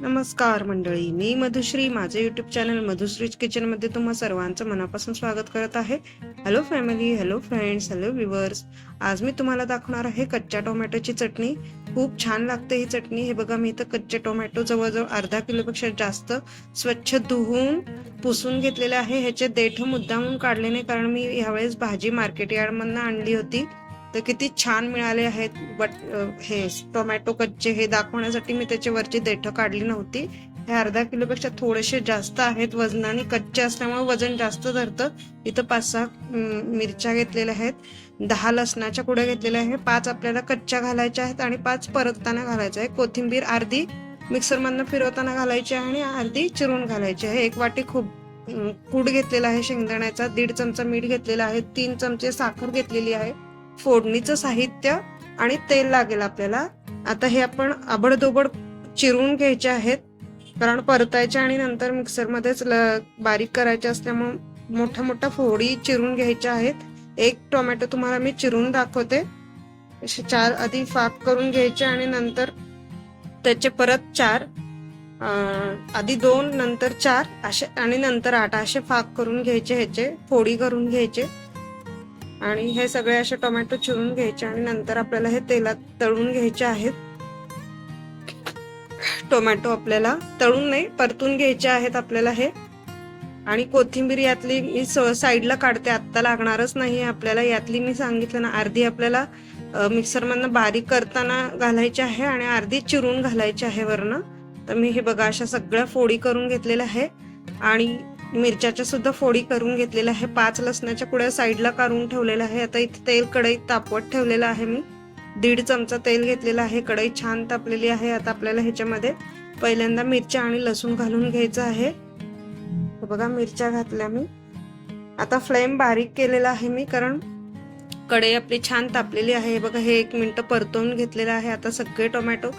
नमस्कार मंडळी. मी मधुश्री. माझे युट्यूब चॅनल मधुश्रीज किचनमध्ये तुम्हा सर्वांचं मनापासून स्वागत करत आहे. Hello family hello friends hello viewers आज मी तुम्हाला दाखवणार आहे कच्च्या टोमॅटोची चटणी. खूप छान लागते ही चटणी. हे बघा मी इथं कच्चे टोमॅटो जवळजवळ अर्धा किलोपेक्षा जास्त स्वच्छ धुवून पुसून घेतलेले आहे. ह्याचे देठ मुद्दामून काढले नाही कारण मी यावेळेस भाजी मार्केट यार्डमधनं आणली होती. तर किती छान मिळाले आहेत. बट हे टोमॅटो कच्चे हे दाखवण्यासाठी मी त्याची वरची काढली नव्हती. हे अर्धा किलोपेक्षा थोडेसे जास्त आहेत वजनाने कच्चे असल्यामुळे वजन जास्त धरतं. इथं पाच सहा मिरच्या घेतलेल्या आहेत. दहा लसणाच्या कुड्या घेतलेल्या आहे पाच आपल्याला कच्च्या घालायच्या आहेत आणि पाच परतताना घालायच्या आहे. कोथिंबीर अर्धी मिक्सरमधनं फिरवताना घालायची आहे आणि अर्धी चिरून घालायची आहे. एक वाटी खूप कूड घेतलेला आहे शेंगदाण्याचा. दीड चमचा मीठ घेतलेला आहे. तीन चमचे साखर घेतलेली आहे. फोडणीचं साहित्य आणि तेल लागेल आपल्याला. आता हे आपण आबडदोबड चिरून घ्यायचे आहेत. कारण परतायचे आणि नंतर मिक्सरमध्येच ल- बारीक करायचे असल्यामुळे मोठ्या मोठ्या फोडी चिरून घ्यायच्या आहेत. एक टोमॅटो तुम्हाला मी चिरून दाखवते. असे चार आधी फाक करून घ्यायचे आणि नंतर त्याचे परत चार आधी दोन नंतर चार असे आणि नंतर आठ असे फाक करून घ्यायचे ह्याचे फोडी करून घ्यायचे. आणि हे सगळे असे टोमॅटो चिरून घ्यायचे आणि नंतर आपल्याला हे तेलात तळून घ्यायचे आहेत. टोमॅटो आपल्याला तळून नाही परतून घ्यायचे आहेत आपल्याला हे. आणि कोथिंबीर यातली मी साईडला काढते आत्ता लागणारच नाही आपल्याला. यातली मी सांगितलं ना अर्धी आपल्याला मिक्सरमधनं बारीक करताना घालायची आहे आणि अर्धी चिरून घालायची आहे वरनं. तर मी हे बघा अशा सगळ्या फोडी करून घेतलेल्या आहे. आणि मिरच्याच्या सुद्धा फोडी करून घेतलेल्या आहे. पाच लसणाच्या कुड्या साईडला काढून ठेवलेल्या आहे. आता इथे तेल कढईत तापवत ठेवलेलं आहे मी. दीड चमचा तेल घेतलेला आहे. कढई छान तापलेली आहे. आता आपल्याला ह्याच्यामध्ये पहिल्यांदा मिरच्या आणि लसूण घालून घ्यायचं आहे. बघा मिरच्या घातल्या मी. आता फ्लेम बारीक केलेला आहे मी कारण कढई आपली छान तापलेली आहे. बघा हे एक मिनटं परतवून घेतलेलं आहे. आता सगळे टोमॅटो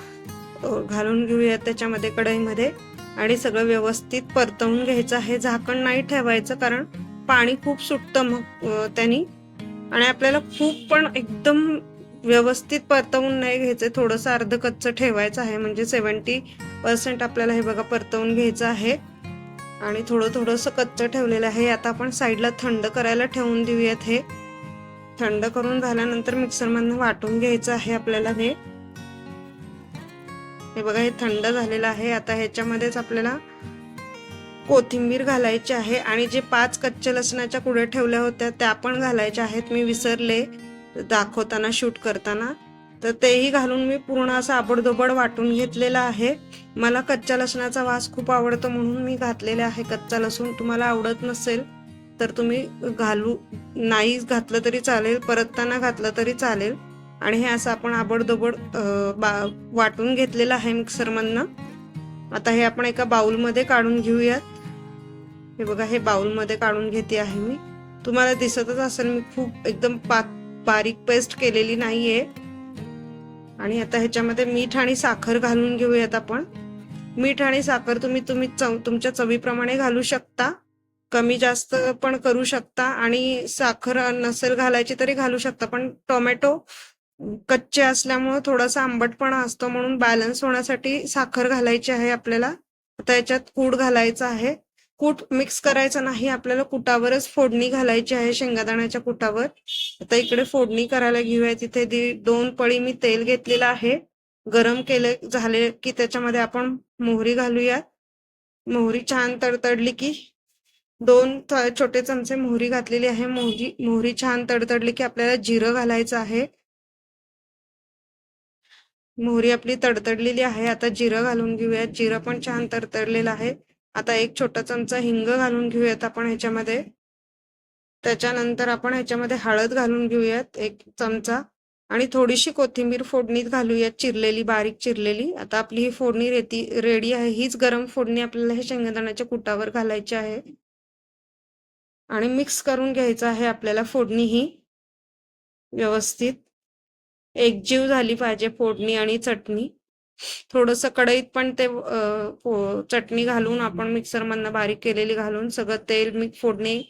घालून घेऊयात त्याच्यामध्ये कढईमध्ये. आणि सगळं व्यवस्थित परतवून घ्यायचं आहे. झाकण नाही ठेवायचं कारण पाणी खूप सुटतं मग त्यानी त्यांनी. आणि आपल्याला खूप पण एकदम व्यवस्थित परतवून नाही घ्यायचं थोडंसं अर्ध कच्चं ठेवायचं आहे. म्हणजे सेवन्टी पर्सेंट आपल्याला हे बघा परतवून घ्यायचं आहे. आणि थोडं थोडंसं कच्चं ठेवलेलं आहे. आता आपण साईडला थंड करायला ठेवून देऊयात हे. थंड करून झाल्यानंतर मिक्सरमधनं वाटून घ्यायचं आहे आपल्याला हे. हे बघा हे थंड झालेलं आहे. आता ह्याच्यामध्येच आपल्याला कोथिंबीर घालायची आहे आणि जे पाच कच्च्या लसणाच्या कुड्या ठेवल्या होत्या त्या पण घालायच्या आहेत. मी विसरले दाखवताना शूट करताना. तर तेही घालून मी पूर्ण असं आबडधोबड वाटून घेतलेलं आहे. मला कच्च्या लसणाचा वास खूप आवडतो म्हणून मी घातलेला आहे. कच्चा लसूण तुम्हाला आवडत नसेल तर तुम्ही घालू नाही घातलं तरी चालेल परतताना घातलं तरी चालेल. आणि हे असं आपण आबडदोबड बा- वाटून घेतलेलं आहे मिक्सरमधनं. आता हे आपण एका बाउलमध्ये काढून घेऊयात. हे बघा हे बाउलमध्ये काढून घेते आहे मी. तुम्हाला दिसतच असेल मी खूप एकदम पा बारीक पेस्ट केलेली नाहीये. आणि आता ह्याच्यामध्ये मीठ आणि साखर घालून घेऊयात आपण. मीठ आणि साखर तुम्ही तुम्ही चव तुमच्या चवीप्रमाणे घालू शकता. कमी जास्त पण करू शकता. आणि साखर नसेल घालायची तरी घालू शकता. पण टोमॅटो कच्चे असल्यामुळं थोडासा आंबटपणा असतो म्हणून बॅलन्स होण्यासाठी साखर घालायची आहे आपल्याला. आता याच्यात कूड घालायचं आहे. कूट मिक्स करायचं नाही आपल्याला कुटावरच फोडणी घालायची आहे शेंगादाण्याच्या कुटावर. आता इकडे फोडणी करायला घेऊया. तिथे दोन पळी मी तेल घेतलेलं आहे. गरम केले झाले की त्याच्यामध्ये आपण मोहरी घालूया. मोहरी छान तडतडली की दोन छोटे चमचे मोहरी घातलेली आहे. मोहरी मोहरी छान तडतडली की आपल्याला जिरं घालायचं आहे. मोहरी आपली तडतडलेली आहे. आता जिरं घालून घेऊयात. जिरं पण छान तडतडलेलं आहे. आता एक छोटा चमचा हिंग घालून घेऊयात आपण ह्याच्यामध्ये. त्याच्यानंतर आपण ह्याच्यामध्ये हळद घालून घेऊयात एक चमचा. आणि थोडीशी कोथिंबीर फोडणीत घालूयात चिरलेली बारीक चिरलेली. आता आपली ही फोडणी रेती रेडी आहे. हीच गरम फोडणी आपल्याला हे शेंगदाण्याच्या कुटावर घालायची आहे. आणि मिक्स करून घ्यायचं आहे आपल्याला फोडणी ही व्यवस्थित. एकजीव झाली पाहिजे फोडणी आणि चटणी. थोडस कढईत पण ते चटणी घालून आपण मिक्सरमधनं बारीक केलेली घालून सगळं तेल मी फोडणी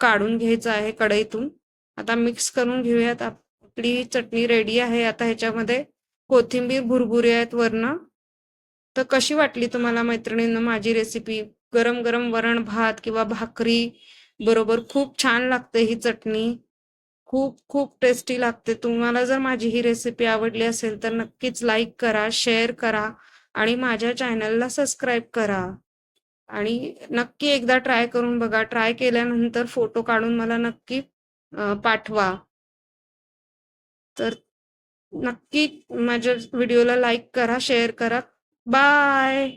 काढून घ्यायचं आहे कढईतून. आता मिक्स करून घेऊयात. आपली चटणी रेडी आहे. आता ह्याच्यामध्ये कोथिंबीर भुरभुरी आहेत वरनं तर कशी वाटली तुम्हाला मैत्रिणींना माझी रेसिपी? गरम गरम वरण भात किंवा भाकरी बरोबर खूप छान लागते ही चटणी. खूप खूप टेस्टी लागते. तुम्हाला जर माझी ही रेसिपी आवडली असेल तर नक्कीच लाईक करा शेअर करा आणि माझ्या चॅनलला सबस्क्राईब करा. आणि नक्की एकदा ट्राय करून बघा. ट्राय केल्यानंतर फोटो काढून मला नक्की पाठवा. तर नक्की माझ्या व्हिडिओला लाईक करा शेअर करा. बाय